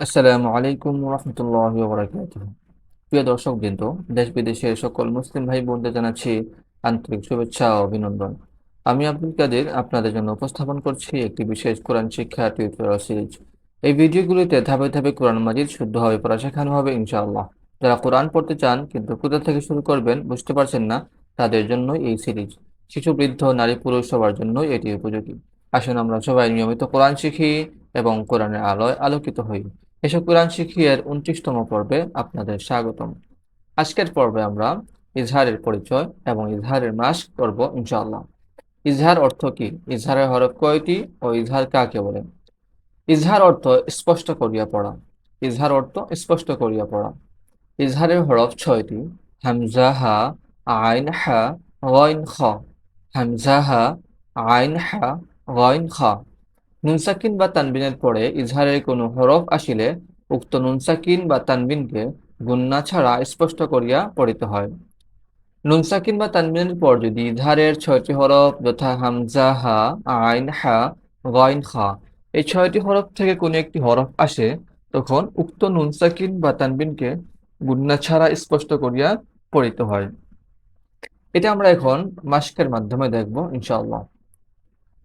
আসসালামু আলাইকুম রহমতুল্লাহ বরাকাত প্রিয় দর্শক বৃন্দ, দেশ বিদেশের সকল মুসলিম ভাই বোনদের জানাচ্ছি আন্তরিক শুভেচ্ছা ও অভিনন্দন। আমি আব্দুল কাদের, আপনাদের জন্য উপস্থাপন করছি একটি বিশেষ কোরআন শিক্ষা টিউটোরিয়াল সিরিজ এই ভিডিওগুলিতে ধাপে ধাপে কোরআন মাজিদ শুদ্ধভাবে পড়া শেখানো হবে ইনশাআল্লাহ। যারা কোরআন পড়তে চান কিন্তু কোথা থেকে শুরু করবেন বুঝতে পারছেন না, তাদের জন্য এই সিরিজ শিশু, বৃদ্ধ, নারী, পুরুষ সবার জন্য এটি উপযোগী। আসুন আমরা সবাই নিয়মিত কোরআন শিখি এবং কোরআনের আলোয় আলোকিত হই। এসব কোরআন শিখি এর উনত্রিশতম পর্বে আপনাদের স্বাগতম। আজকের পর্বে আমরা ইজহারের পরিচয় এবং ইজহারের মাস করব ইনশাআল্লাহ। ইজহার অর্থ কি? ইজহারের হরফ কয়টি ও ইজহার কাকে বলে? ইজহার অর্থ স্পষ্ট করিয়া পড়া। ইজহার অর্থ স্পষ্ট করিয়া পড়া। ইজহারের হরফ ছয়টি। হামজা, হা, আইন, হা গইন খ। হামজা, হা, আইন, হা গইন খ। নুন সাকিন বা তানবিনের পরে ইজহারের কোনো হরফ আসিলে উক্ত নুনসাকিন বা তানবিনকে গুন্না ছাড়া স্পষ্ট করিয়া পড়িতে হয়। নুনসাকিন বা তানবিনের পর যদি ইজহারের ছয়টি হরফ যথা হামজা, হা, আইন, হা, গইন, খা এই ছয়টি হরফ থেকে কোনো একটি হরফ আসে, তখন উক্ত নুনসাকিন বা তানবিনকে গুন্না ছাড়া স্পষ্ট করিয়া পড়িতে হয়। এটা আমরা এখন মাস্কের মাধ্যমে দেখব, ইনশাআল্লাহ।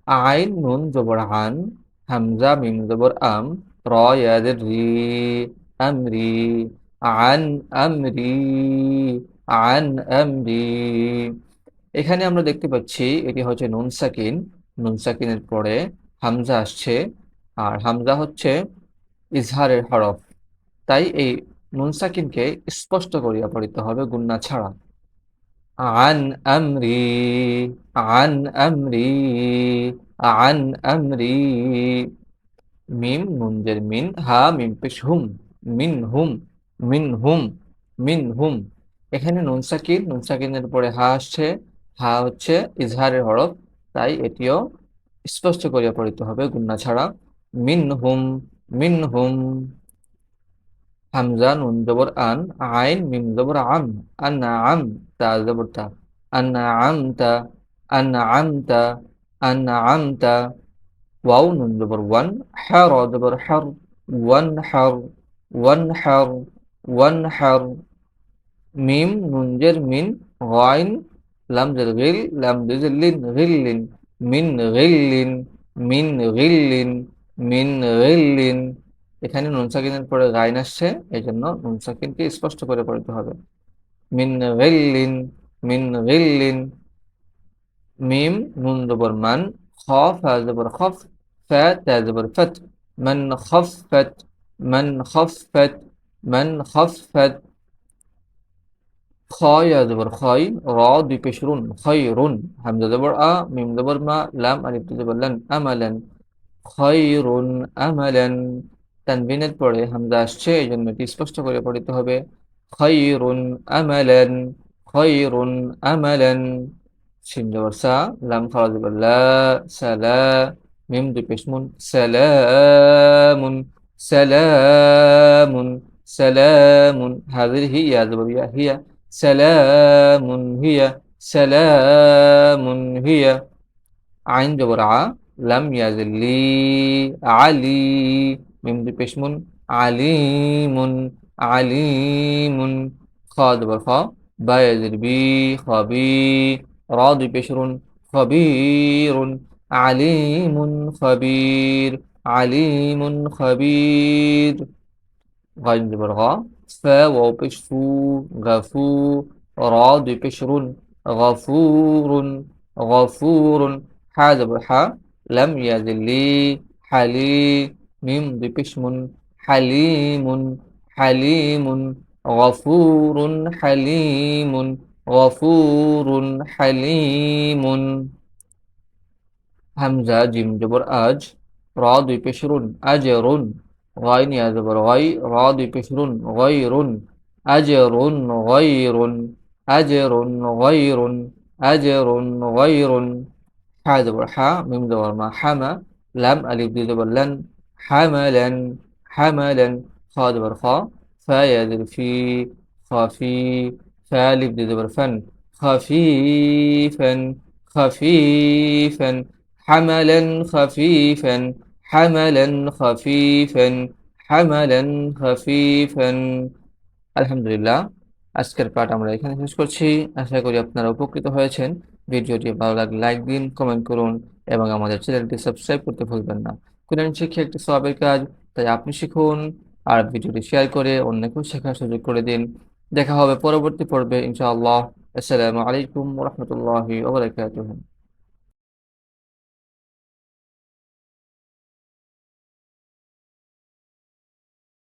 আইন, নুন, জবর আন হামজা, মিম, জবর আম র রি আমরি, আন আমরি আন, আমরি। এখানে আমরা দেখতে পাচ্ছি, এটি হচ্ছে নুন সাকিন। নুন সাকিনের পরে হামজা আসছে, আর হামজা হচ্ছে ইজহারের হরফ। তাই এই নুন সাকিনকে স্পষ্ট করিয়া পড়িতে হবে গুন্না ছাড়া। عن أمري عن أمري عن أمري মিম নুনজের মিন হা মিম পেশ হুম মিন হুম মিন হুম মিন হুম এখানে নুন সাকিন নুন সাকিনের পরে হা আসছে হা হচ্ছে ইজহারের হরফ তাই এটিও স্পষ্ট করিয়া পড়িতে হবে গুন্না ছাড়া মিন হুম মিন হুম হামজা, নুন জবর আন, আইন, মিম জবর আম, আন্না আম, তা জবর তা, আন্না আম তা, আন্না আম তা, আন্না আম তা, ওয়াও, নুন জবর ওয়ান হ্যার জবর হ্যার ওয়ান হ্যার ওয়ান হ্যার ওয়ান হ্যার মিম, নুনজের মিন, গাইন লাম জের গিল লাম জের লিন, গিল্লিন, মিন গিল্লিন মিন গিল্লিন মিন গিল্লিন এখানে নুন সাকিনের পরে গাইন আসছে এই জন্য নুন সাকিনকে স্পষ্ট করে পড়তে হবে। মিন গিল্লিন মিন গিল্লিন মিম, নুন জবর মান, খ, ফা জবর খফ, ফা, তা জবর ফত। মান খফত মান খফত মান খফত ইয়া জবর খয় র দুই পেশ রুন খয়রুন হামজা জবর আ, মিম জবর মা, লাম, আলিফ জবর লান, আমালান। খয়রুন আমালান। তানবিনের পরে হামজা আসছে এই জন্য এটি স্পষ্ট করে পড়িতে হবে। খয়রুন আমালান খয়রুন আমালান। শিন জবর সা, লাম জবর লা, সালা, মিম দুই পেশ মুন, সালামুন সালামুন সালামুন। হাজির হিয়া, জবর ইয়া হিয়া, সালামুন হিয়া সালামুন হিয়া। আইন জবর লাম ইয়াজিল্লি আলি। মিম দুই পেশ মুন আলিমুন আলিমুন খ জবর খ বা ইয়াজির বি খবি র দুই পেশ রুন খবিরুন আলিমুন খবির আলিমুন খবির غين جبر غا فا واو بش فو غفو را দুই পেশ রুন غفور غفور حا جبر حا لم يزلي حلي من بكشم حليم حليم غفور حليم غفور حليم. همزة جيم جبر أج. را دوی أجر. غين يا نياز غي غاي. را غير. أجر غير. أجر غير. أجر غير. أجرون غيرون حا زبر حا ميم زبر ما حما لم ألف دي زبر لن. حملا حملا خاد برفا খ ফায়াদের خفي খফি ফালিব দিয়ে خفيفا خفيفا, حملا خفيفا حملا خفيفا حملا خفيفا. الحمد لله আজকের পাঠ আমরা এখানে শেষ করছি। আশা করি আপনারা উপকৃত হয়েছেন। ভিডিওটি ভালো লাগলে লাইক দিন, কমেন্ট করুন এবং আমাদের চ্যানেলটি সাবস্ক্রাইব করতে ভুলবেন না। কোরআন শিক্ষা একটি সবাবের কাজ, তাই আপনি শিখুন আর ভিডিওটি শেয়ার করে অন্যকেও শেখার সুযোগ করে দিন। দেখা হবে পরবর্তী পর্বে, ইনশাআল্লাহ। আসসালামু আলাইকুম রহমতুল্লাহি ওবরাকাতুহ